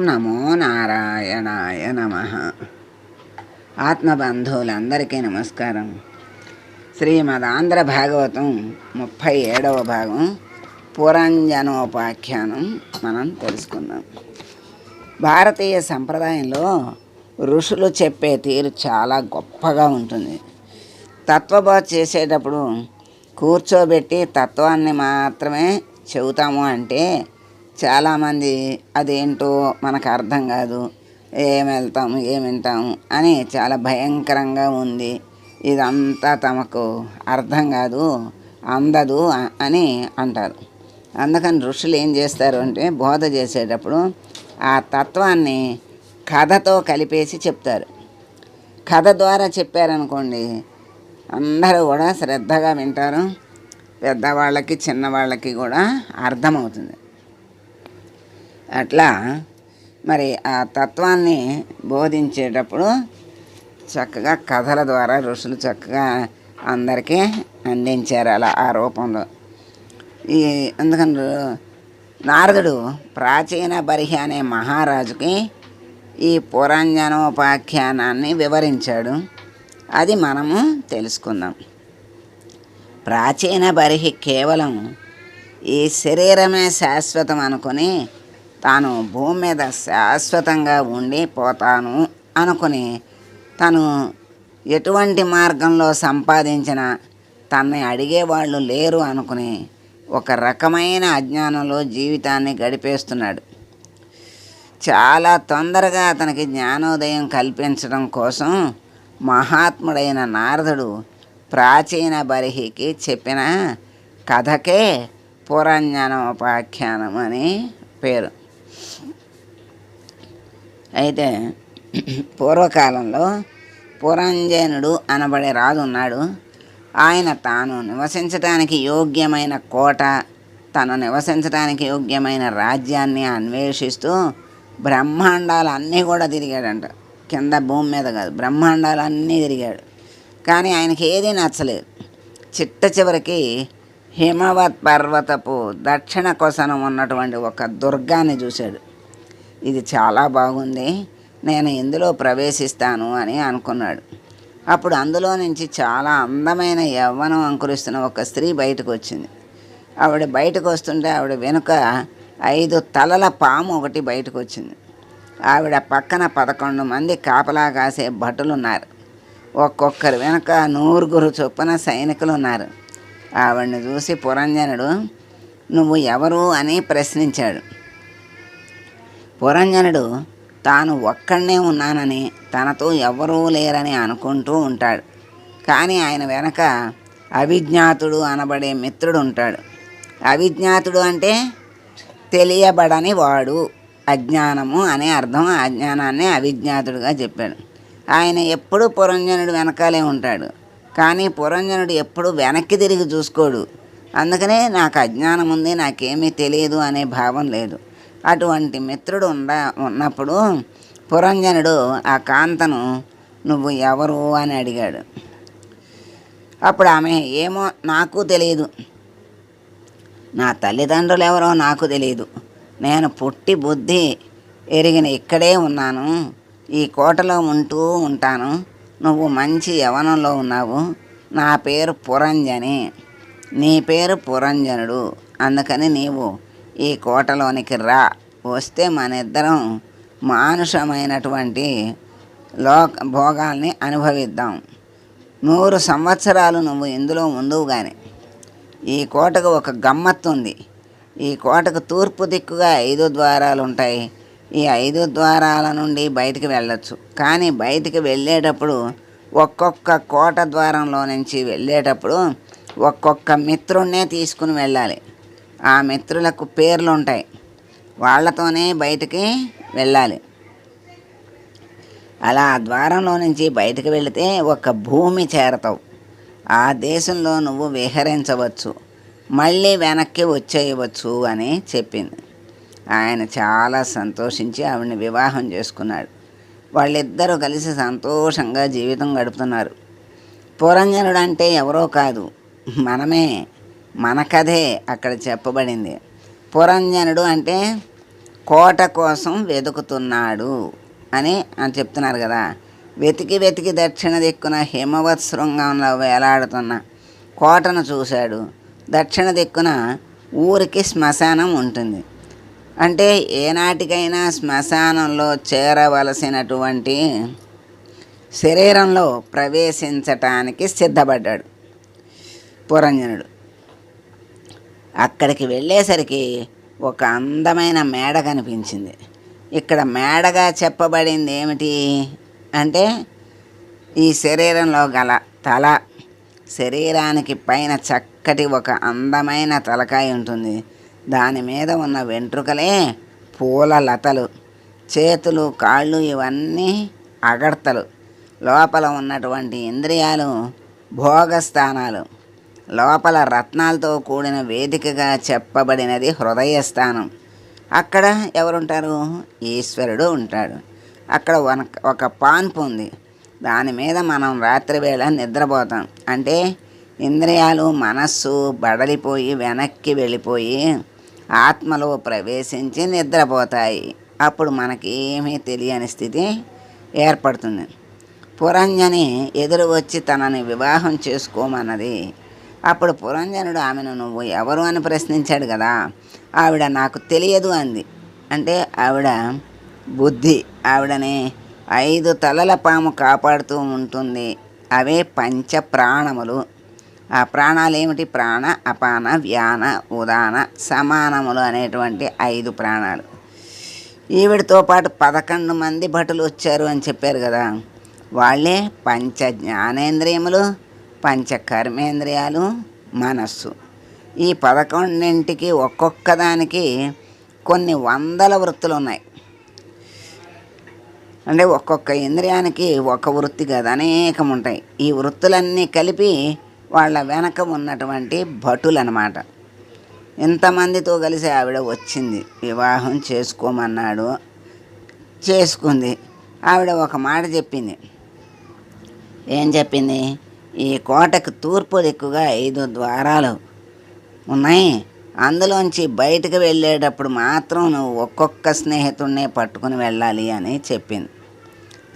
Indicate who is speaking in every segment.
Speaker 1: నమో నారాయణాయ నమ. ఆత్మబంధువులందరికీ నమస్కారం. శ్రీమద్ ఆంధ్ర భాగవతం ముప్పై ఏడవ భాగం పురంజనోపాఖ్యానం మనం తెలుసుకుందాం. భారతీయ సంప్రదాయంలో ఋషులు చెప్పే తీరు చాలా గొప్పగా ఉంటుంది. తత్వబోధ చేసేటప్పుడు కూర్చోబెట్టి తత్వాన్ని మాత్రమే చెబుతాము అంటే చాలామంది అదేంటో మనకు అర్థం కాదు. ఏం వెళ్తాము ఏం వింటాము అని చాలా భయంకరంగా ఉంది. ఇదంతా తమకు అర్థం కాదు అందదు అని అంటారు. అందుకని ఋషులు ఏం చేస్తారు అంటే బోధ చేసేటప్పుడు ఆ తత్వాన్ని కథతో కలిపేసి చెప్తారు. కథ ద్వారా చెప్పారనుకోండి అందరూ కూడా శ్రద్ధగా వింటారు. పెద్దవాళ్ళకి చిన్నవాళ్ళకి కూడా అర్థమవుతుంది. అట్లా మరి ఆ తత్వాన్ని బోధించేటప్పుడు చక్కగా కథల ద్వారా ఋషులు చక్కగా అందరికీ అందించారు అలా ఆ రూపంలో. ఈ ఎందుకంటే నారదుడు ప్రాచీన బరిహి అనే మహారాజుకి ఈ పురాంజనోపాఖ్యానాన్ని వివరించాడు. అది మనము తెలుసుకుందాం. ప్రాచీన బరిహి కేవలం ఈ శరీరమే శాశ్వతం అనుకుని తాను భూమి మీద శాశ్వతంగా ఉండిపోతాను అనుకుని తను ఎటువంటి మార్గంలో సంపాదించిన తనని అడిగేవాళ్ళు లేరు అనుకుని ఒక రకమైన అజ్ఞానంలో జీవితాన్ని గడిపేస్తున్నాడు. చాలా తొందరగా అతనికి జ్ఞానోదయం కల్పించడం కోసం మహాత్ముడైన నారదుడు ప్రాచీన బరిహికి చెప్పిన కథకే పురంజనోపాఖ్యానం అని పేరు. అయితే పూర్వకాలంలో పురంజనుడు అనబడే రాజు ఉన్నాడు. ఆయన తాను నివసించటానికి యోగ్యమైన కోట తను నివసించడానికి యోగ్యమైన రాజ్యాన్ని అన్వేషిస్తూ బ్రహ్మాండాలు అన్నీ కూడా తిరిగాడంట. కింద భూమి మీద కాదు బ్రహ్మాండాలు అన్నీ తిరిగాడు. కానీ ఆయనకి ఏదీ నచ్చలేదు. చిట్ట చివరికి హిమవత్ పర్వతపు దక్షిణ కొసన ఉన్నటువంటి ఒక దుర్గాన్ని చూశాడు. ఇది చాలా బాగుంది. నేను ఇందులో ప్రవేశిస్తాను అని అనుకున్నాడు. అప్పుడు అందులో నుంచి చాలా అందమైన యవ్వనం అంకురిస్తున్న ఒక స్త్రీ బయటకు వచ్చింది. ఆవిడ బయటకు వస్తుంటే ఆవిడ వెనుక ఐదు తలల పాము ఒకటి బయటకు వచ్చింది. ఆవిడ పక్కన పదకొండు మంది కాపలా కాసే భటులు ఉన్నారు ఒక్కొక్కరు వెనుక నూరుగురు చొప్పున సైనికులు ఉన్నారు ఆవిడ్ని చూసి పురంజనుడు నువ్వు ఎవరు? అని ప్రశ్నించాడు. పురంజనుడు తాను ఒక్కడనే ఉన్నానని తనతో ఎవరూ లేరని అనుకుంటూ ఉంటాడు. కానీ ఆయన వెనక అవిజ్ఞాతుడు అనబడే మిత్రుడు ఉంటాడు అవిజ్ఞాతుడు అంటే తెలియబడని వాడు. అజ్ఞానము అనే అర్థం అజ్ఞానాన్ని అవిజ్ఞాతుడుగా చెప్పాడు. ఆయన ఎప్పుడూ పురంజనుడు వెనకాలే ఉంటాడు. కానీ పురంజనుడు ఎప్పుడు వెనక్కి తిరిగి చూసుకోడు. అందుకనే నాకు అజ్ఞానం ఉంది నాకేమీ తెలియదు అనే భావం లేదు. అటువంటి మిత్రుడు ఉండ ఉన్నప్పుడు పురంజనుడు ఆ కాంతను నువ్వు ఎవరు? అని అడిగాడు. అప్పుడు ఆమె ఏమో నాకు తెలియదు నా తల్లిదండ్రులు ఎవరో నాకు తెలియదు నేను పుట్టి బుద్ధి ఎరిగిన ఇక్కడే ఉన్నాను. ఈ కోటలో ఉంటూ ఉంటాను. నువ్వు మంచి యవనంలో ఉన్నావు. నా పేరు పురంజని. నీ పేరు పురంజనుడు. అందుకని నీవు ఈ కోటలోనికి రా. వస్తే మన ఇద్దరం మానుషమైనటువంటి లోక భోగాల్ని అనుభవిద్దాం. నూరు సంవత్సరాలు నువ్వు ఇందులో ఉండవు కానీ ఈ కోటకు ఒక గమ్మత్తు ఉంది. ఈ కోటకు తూర్పు దిక్కుగా ఐదు ద్వారాలు ఉంటాయి ఈ ఐదు ద్వారాల నుండి బయటికి వెళ్ళొచ్చు. కానీ బయటికి వెళ్ళేటప్పుడు ఒక్కొక్క కోట ద్వారంలో నుంచి వెళ్ళేటప్పుడు ఒక్కొక్క మిత్రుడినే తీసుకుని వెళ్ళాలి. ఆ మిత్రులకు పేర్లు ఉంటాయి. వాళ్ళతోనే బయటికి వెళ్ళాలి. అలా ఆ ద్వారంలో నుంచి బయటకు వెళితే ఒక భూమి చేరతావు. ఆ దేశంలో నువ్వు విహరించవచ్చు. మళ్ళీ వెనక్కి వచ్చేయవచ్చు అని చెప్పింది. ఆయన చాలా సంతోషించి ఆవిడని వివాహం చేసుకున్నాడు. వాళ్ళిద్దరూ కలిసి సంతోషంగా జీవితం గడుపుతున్నారు. పురంజనుడు అంటే ఎవరో కాదు మనమే మన కథే అక్కడ చెప్పబడింది. పురంజనుడు అంటే కోట కోసం వెతుకుతున్నాడు అని అని చెప్తున్నారు కదా. వెతికి వెతికి దక్షిణ దిక్కున హిమవత్ శృంగంలో వేలాడుతున్న కోటను చూశాడు. దక్షిణ దిక్కున ఊరికి శ్మశానం ఉంటుంది. అంటే ఏనాటికైనా శ్మశానంలో చేరవలసినటువంటి శరీరంలో ప్రవేశించటానికి సిద్ధపడ్డాడు పురంజనుడు. అక్కడికి వెళ్ళేసరికి ఒక అందమైన మేడ కనిపించింది. ఇక్కడ మేడగా చెప్పబడింది ఏమిటి అంటే ఈ శరీరంలో గల తల శరీరానికి పైన చక్కటి ఒక అందమైన తలకాయ ఉంటుంది. దాని మీద ఉన్న వెంట్రుకలే పూల లతలు. చేతులు కాళ్ళు ఇవన్నీ అగడతలు. లోపల ఉన్నటువంటి ఇంద్రియాలు భోగస్థానాలు. లోపల రత్నాలతో కూడిన వేదికగా చెప్పబడినది హృదయస్థానం. అక్కడ ఎవరుంటారు? ఈశ్వరుడు ఉంటాడు. అక్కడ వన ఒక పాన్పు ఉంది. దాని మీద మనం రాత్రివేళ నిద్రపోతాం. అంటే ఇంద్రియాలు మనస్సు బడలిపోయి వెనక్కి వెళ్ళిపోయి ఆత్మలో ప్రవేశించి నిద్రపోతాయి. అప్పుడు మనకి ఏమీ తెలియని స్థితి ఏర్పడుతుంది. పురంజని ఎదురు వచ్చి తనని వివాహం చేసుకోమన్నది. అప్పుడు పురంజనుడు ఆమెను నువ్వు ఎవరు? అని ప్రశ్నించాడు కదా. ఆవిడ నాకు తెలియదు అంది. అంటే ఆవిడ బుద్ధి. ఆవిడని ఐదు తలల పాము కాపాడుతూ ఉంటుంది. అవే పంచ ప్రాణములు ఆ ప్రాణాలు ఏమిటి ప్రాణ అపాన వ్యాన ఉదాన సమానములు అనేటువంటి ఐదు ప్రాణాలు. ఈవిడితో పాటు పదకొండు మంది భటులు వచ్చారు అని చెప్పారు కదా. వాళ్ళే పంచ జ్ఞానేంద్రియములు పంచ కర్మేంద్రియాలు మనస్సు. ఈ పదకొండింటికి ఒక్కొక్క దానికి కొన్ని వందల వృత్తులు ఉన్నాయి. అంటే ఒక్కొక్క ఇంద్రియానికి ఒక వృత్తి కాదు అనేకం ఉంటాయి ఈ వృత్తులన్నీ కలిపి వాళ్ళ వెనక ఉన్నటువంటి భటులనమాట. ఇంతమందితో కలిసి ఆవిడ వచ్చింది? వివాహం చేసుకోమన్నాడు. చేసుకుంది. ఆవిడ ఒక మాట చెప్పింది. ఏం చెప్పింది? ఈ కోటకు తూర్పు దిక్కుగా ఐదు ద్వారాలు ఉన్నాయి. అందులోంచి బయటకు వెళ్ళేటప్పుడు మాత్రం నువ్వు ఒక్కొక్క స్నేహితుడినే పట్టుకుని వెళ్ళాలి అని చెప్పింది.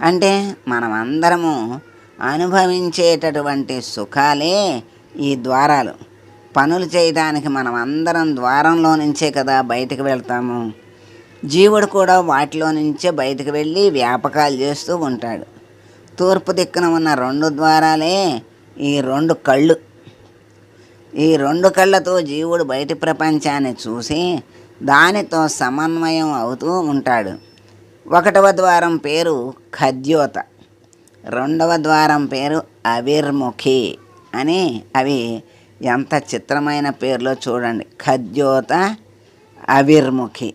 Speaker 1: అంటే మనమందరము అనుభవించేటటువంటి సుఖాలే ఈ ద్వారాలు. పనులు చేయడానికి మనం అందరం ద్వారంలో నుంచే కదా బయటకు వెళ్తాము. జీవుడు కూడా వాటిలో నుంచే బయటకు వెళ్ళి వ్యాపకాలు చేస్తూ ఉంటాడు. తూర్పు దిక్కున ఉన్న రెండు ద్వారాలే ఈ రెండు కళ్ళు. ఈ రెండు కళ్ళతో జీవుడు బయటి ప్రపంచాన్ని చూసి దానితో సమన్వయం అవుతూ ఉంటాడు. ఒకటవ ద్వారం పేరు ఖద్యోత. రెండవ ద్వారం పేరు అవిర్ముఖి అని అవి ఎంత చిత్రమైన పేర్లో చూడండి. ఖద్యోత అవిర్ముఖి.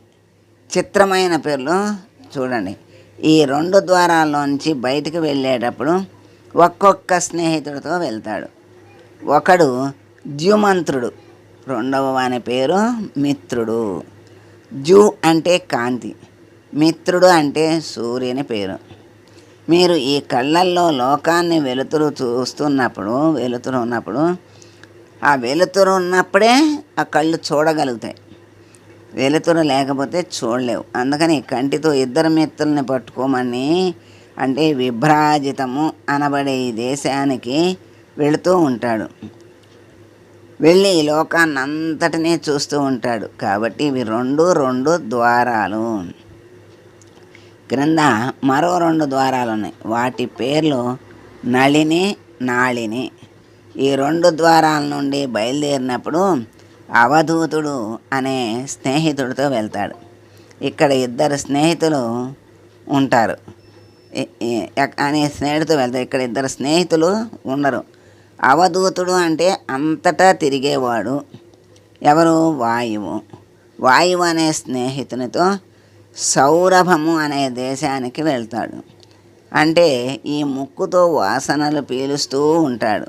Speaker 1: చిత్రమైన పేర్లు చూడండి. ఈ రెండు ద్వారాల్లోంచి బయటకు వెళ్ళేటప్పుడు ఒక్కొక్క స్నేహితుడితో వెళ్తాడు. ఒకడు ద్యుమంత్రుడు రెండవ వాని పేరు మిత్రుడు. జు అంటే కాంతి మిత్రుడు అంటే సూర్యుని పేరు. మీరు ఈ కళ్ళల్లో లోకాన్ని వెలుతురు చూస్తున్నప్పుడు వెలుతురు ఉన్నప్పుడు ఆ వెలుతురు ఉన్నప్పుడే ఆ కళ్ళు చూడగలుగుతాయి. వెలుతురు లేకపోతే చూడలేవు. అందుకని కంటితో ఇద్దరు మిత్రుల్ని పట్టుకోమని అంటే విభ్రాజితము అనబడే ఈ దేశానికి వెళుతూ ఉంటాడు. వెళ్ళి ఈ లోకాన్ని అంతటినీ చూస్తూ ఉంటాడు. కాబట్టి ఇవి రెండు రెండు ద్వారాలు. క్రింద మరో రెండు ద్వారాలు ఉన్నాయి వాటి పేర్లు నళిని నాళిని. ఈ రెండు ద్వారాల నుండి బయలుదేరినప్పుడు అవధూతుడు అనే స్నేహితుడితో వెళ్తాడు. ఇక్కడ ఇద్దరు స్నేహితులు ఉంటారు. అనే స్నేహితుడితో వెళ్తారు. ఇక్కడ ఇద్దరు స్నేహితులు ఉండరు. అవధూతుడు అంటే అంతటా తిరిగేవాడు. ఎవరు? వాయువు. వాయువు అనే స్నేహితునితో సౌరభము అనే దేశానికి వెళ్తాడు. అంటే ఈ ముక్కుతో వాసనలు పీలుస్తూ ఉంటాడు.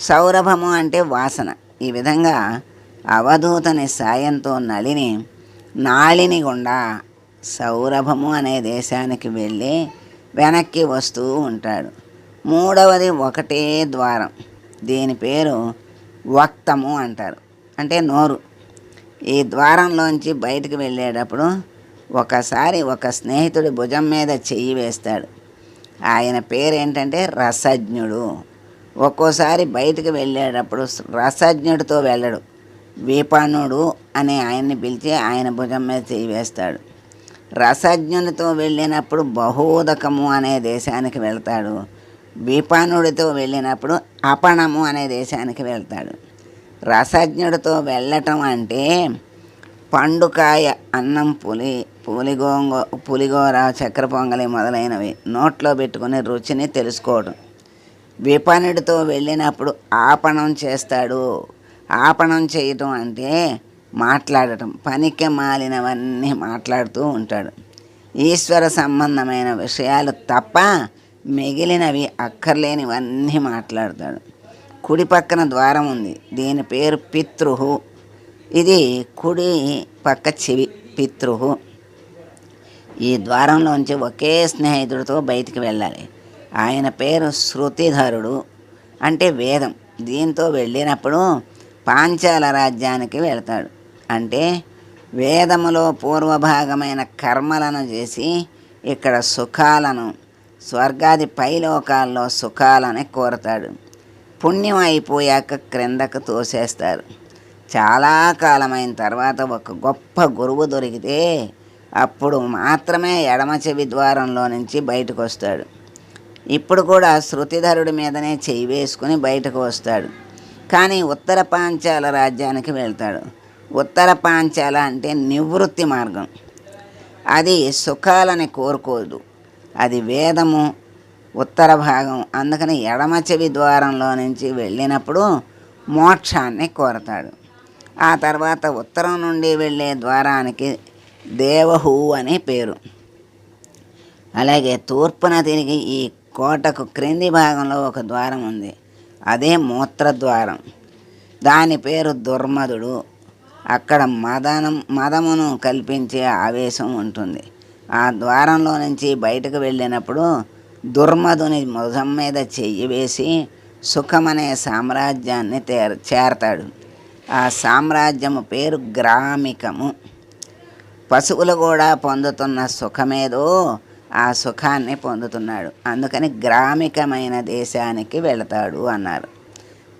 Speaker 1: సౌరభము అంటే వాసన. ఈ విధంగా అవధూతని సాయంతో నలిని నాళిని గుండా సౌరభము అనే దేశానికి వెళ్ళి వెనక్కి వస్తూ ఉంటాడు. మూడవది ఒకటే ద్వారం. దీని పేరు వక్తము అంటారు. అంటే నోరు. ఈ ద్వారంలోంచి బయటికి వెళ్ళేటప్పుడు ఒకసారి ఒక స్నేహితుడి భుజం మీద చెయ్యి వేస్తాడు. ఆయన పేరేంటంటే రసజ్ఞుడు. ఒక్కోసారి బయటకు వెళ్ళేటప్పుడు రసజ్ఞుడితో వెళ్ళడు. విపణుడు అనే ఆయన్ని పిలిచి ఆయన భుజం మీద చెయ్యి వేస్తాడు. రసజ్ఞునితో వెళ్ళినప్పుడు బహోదకము అనే దేశానికి వెళ్తాడు. వీపానుడితో వెళ్ళినప్పుడు అపణము అనే దేశానికి వెళ్తాడు. రసజ్ఞుడితో వెళ్ళటం అంటే పండుకాయ అన్నం పులి పులిగోంగో పులిగోర చక్కెర పొంగలి మొదలైనవి నోట్లో పెట్టుకుని రుచిని తెలుసుకోవడం. విపణుడితో వెళ్ళినప్పుడు ఆపణం చేస్తాడు. ఆపణం చేయటం అంటే మాట్లాడటం. పనికి మాలినవన్నీ మాట్లాడుతూ ఉంటాడు. ఈశ్వర సంబంధమైన విషయాలు తప్ప మిగిలినవి అక్కర్లేనివన్నీ మాట్లాడతాడు. కుడి పక్కన ద్వారం ఉంది. దీని పేరు పితృహు. ఇది కుడి పక్క చెవి పితృహు. ఈ ద్వారంలోంచి ఒకే స్నేహితుడితో బయటికి వెళ్ళాలి. ఆయన పేరు శృతిధరుడు అంటే వేదం. దీంతో వెళ్ళినప్పుడు పాంచాల రాజ్యానికి వెళ్తాడు. అంటే వేదములో పూర్వభాగమైన కర్మలను చేసి ఇక్కడ సుఖాలను స్వర్గాది పైలోకాల్లో సుఖాలని కోరతాడు. పుణ్యం అయిపోయాక క్రిందకు తోసేస్తారు చాలా కాలమైన తర్వాత ఒక గొప్ప గురువు దొరికితే అప్పుడు మాత్రమే ఎడమ చెవి ద్వారంలో నుంచి బయటకు వస్తాడు. ఇప్పుడు కూడా శృతిధరుడి మీదనే చెయ్యి వేసుకుని బయటకు వస్తాడు. కానీ ఉత్తర పాంచాల రాజ్యానికి వెళ్తాడు. ఉత్తర పాంచాల అంటే నివృత్తి మార్గం. అది సుఖాలని కోరుకోదు. అది వేదము ఉత్తర భాగం. అందుకని ఎడమ చెవి ద్వారంలో నుంచి వెళ్ళినప్పుడు మోక్షాన్ని కోరతాడు. ఆ తర్వాత ఉత్తరం నుండి వెళ్ళే ద్వారానికి దేవహు అనే పేరు. అలాగే తూర్పున తిరిగి ఈ కోటకు క్రింది భాగంలో ఒక ద్వారం ఉంది. అదే మూత్రద్వారం. దాని పేరు దుర్మదుడు. అక్కడ మదనం మదమును కల్పించే ఆవేశం ఉంటుంది. ఆ ద్వారంలో నుంచి బయటకు వెళ్ళినప్పుడు దుర్మధుని ముఖం మీద చెయ్యి వేసి సుఖమనే సామ్రాజ్యాన్ని చేరతాడు. ఆ సామ్రాజ్యము పేరు గ్రామికము. పశువులు కూడా పొందుతున్న సుఖమేదో ఆ సుఖాన్ని పొందుతున్నాడు. అందుకని గ్రామికమైన దేశానికి వెళతాడు అన్నారు.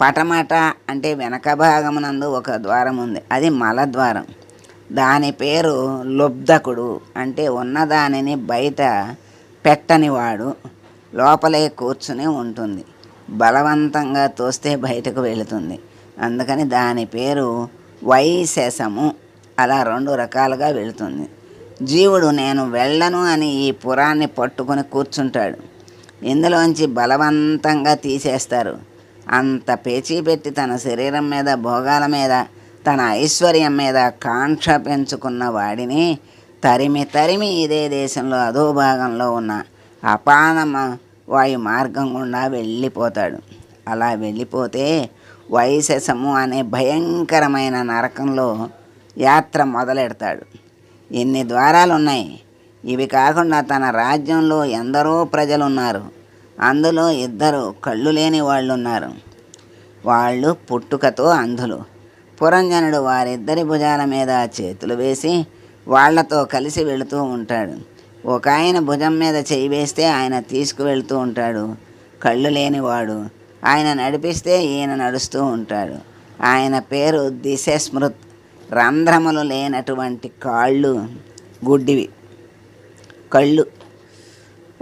Speaker 1: పటమట అంటే వెనక భాగమునందు ఒక ద్వారం ఉంది. అది మలద్వారం దాని పేరు లుబ్ధకుడు అంటే ఉన్నదానిని బయట పెట్టనివాడు లోపలే కూర్చుని ఉంటుంది. బలవంతంగా తోస్తే బయటకు వెళుతుంది. అందుకని దాని పేరు వైశేషము అలా రెండు రకాలుగా వెళుతుంది. జీవుడు నేను వెళ్ళను అని ఈ పురాన్ని పట్టుకొని కూర్చుంటాడు. ఇందులోంచి బలవంతంగా తీసేస్తారు. అంత పేచీ పెట్టి తన శరీరం మీద భోగాల మీద తన ఐశ్వర్యం మీద కాంక్ష పెంచుకున్న వాడిని తరిమి తరిమి ఇదే దేశంలో అధో భాగంలో ఉన్న అపానమ వాయు మార్గం గుండా వెళ్ళిపోతాడు. అలా వెళ్ళిపోతే వైశసము అనే భయంకరమైన నరకంలో యాత్ర మొదలెడతాడు. ఎన్ని ద్వారాలు ఉన్నాయి ఇవి కాకుండా తన రాజ్యంలో ఎందరో ప్రజలు ఉన్నారు అందులో ఇద్దరు కళ్ళు లేని వాళ్ళు ఉన్నారు వాళ్ళు పుట్టుకతో అంధులు. పురంజనుడు వారిద్దరి భుజాల మీద చేతులు వేసి వాళ్ళతో కలిసి వెళుతూ ఉంటాడు. ఒక ఆయన భుజం మీద చేయి వేస్తే ఆయన తీసుకువెళ్తూ ఉంటాడు. కళ్ళు లేనివాడు. ఆయన నడిపిస్తే ఈయన నడుస్తూ ఉంటాడు. ఆయన పేరు దిశ స్మృత్ రంధ్రములు లేనటువంటి కాళ్ళు గుడ్డివి. కళ్ళు.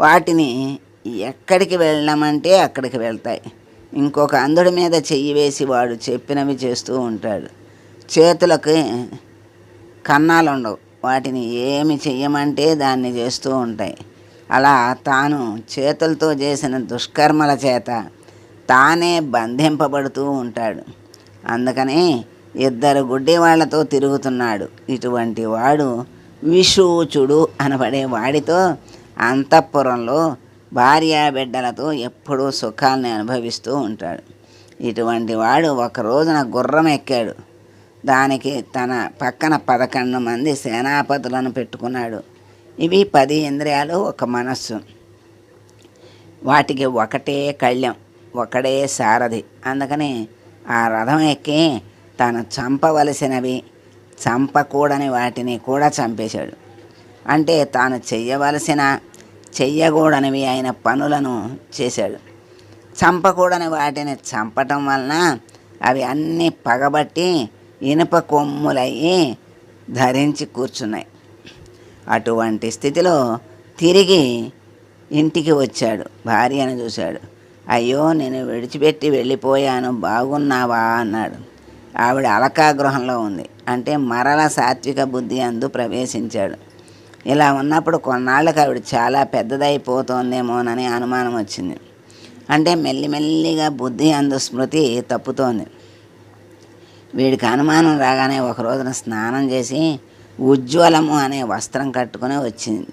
Speaker 1: వాటిని ఎక్కడికి వెళ్ళమంటే అక్కడికి వెళ్తాయి. ఇంకొక అంధుడి మీద చెయ్యి వేసి వాడు చెప్పినవి చేస్తూ ఉంటాడు. చేతులకి కన్నాలు ఉండవు వాటిని ఏమి చెయ్యమంటే దాన్ని చేస్తూ ఉంటాయి. అలా తాను చేతులతో చేసిన దుష్కర్మల చేత తానే బంధింపబడుతూ ఉంటాడు. అందుకని ఇద్దరు గుడ్డి వాళ్ళతో తిరుగుతున్నాడు. ఇటువంటి వాడు విషూచుడు అనబడే వాడితో అంతఃపురంలో భార్యా బిడ్డలతో ఎప్పుడూ సుఖాలని అనుభవిస్తూ ఉంటాడు. ఇటువంటి వాడు ఒక రోజున గుర్రం ఎక్కాడు. దానికి తన పక్కన పదకొండు మంది సేనాపతులను పెట్టుకున్నాడు. ఇవి పది ఇంద్రియాలు ఒక మనస్సు. వాటికి ఒకటే కళ్యం ఒకడే సారథి. అందుకని ఆ రథం ఎక్కి తాను చంపవలసినవి చంపకూడని వాటిని కూడా చంపేశాడు. అంటే తాను చెయ్యవలసిన చెయ్యకూడనివి అయిన పనులను చేశాడు. చంపకూడని వాటిని చంపటం వలన అవి అన్నీ పగబట్టి ఇనుప కొమ్ములయ్యి ధరించి కూర్చున్నాయి. అటువంటి స్థితిలో తిరిగి ఇంటికి వచ్చాడు. భార్యను చూశాడు. అయ్యో నేను విడిచిపెట్టి వెళ్ళిపోయాను. బాగున్నావా? అన్నాడు. ఆవిడ అలకా గృహంలో ఉంది. అంటే మరల సాత్విక బుద్ధి అందు ప్రవేశించాడు. ఇలా ఉన్నప్పుడు కొన్నాళ్ళకి ఆవిడ చాలా పెద్దదైపోతోందేమోనని అనుమానం వచ్చింది. అంటే మెల్లిమెల్లిగా బుద్ధి అందు స్మృతి తప్పుతోంది. వీడికి అనుమానం రాగానే ఒక రోజున స్నానం చేసి ఉజ్వలము అనే వస్త్రం కట్టుకుని వచ్చింది.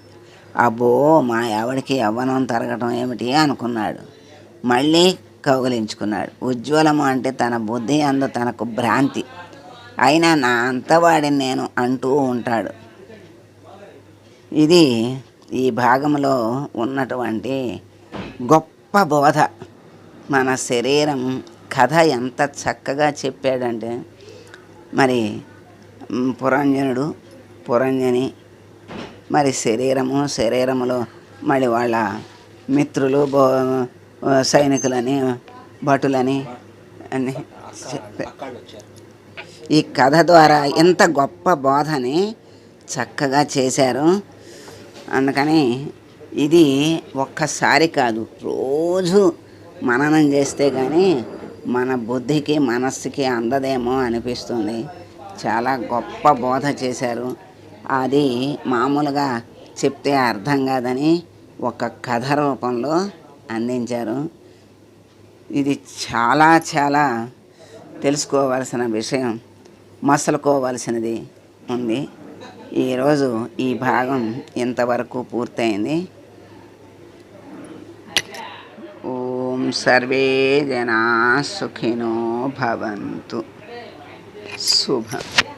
Speaker 1: అబ్బో మా ఆవిడకి యవ్వనం తరగటం ఏమిటి అనుకున్నాడు. మళ్ళీ కౌగిలించుకున్నాడు. ఉజ్వలము అంటే తన బుద్ధి అందు తనకు భ్రాంతి. అయినా నా అంతవాడిని నేను అంటూ ఉంటాడు. ఇది ఈ భాగంలో ఉన్నటువంటి గొప్ప బోధ. మన శరీరం కథ ఎంత చక్కగా చెప్పాడంటే మరి పురంజనుడు పురంజని మరి శరీరము శరీరములో మళ్ళీ వాళ్ళ మిత్రులు బో సైనికులని భటులని అని ఈ కథ ద్వారా ఇంత గొప్ప బోధని చక్కగా చేశారు. అందుకని ఇది ఒక్కసారి కాదు రోజు మననం చేస్తే కానీ మన బుద్ధికి మనస్సుకి అందదేమో అనిపిస్తుంది. చాలా గొప్ప బోధ చేశారు. అది మామూలుగా చెప్తే అర్థం కాదని ఒక కథ రూపంలో అందించారు. ఇది చాలా చాలా తెలుసుకోవాల్సిన విషయం మసలుకోవాల్సినది ఉంది. ఈరోజు ఈ భాగం ఇంతవరకు పూర్తయింది. ఓం సర్వే జనా సుఖినో భవంతు. శుభం.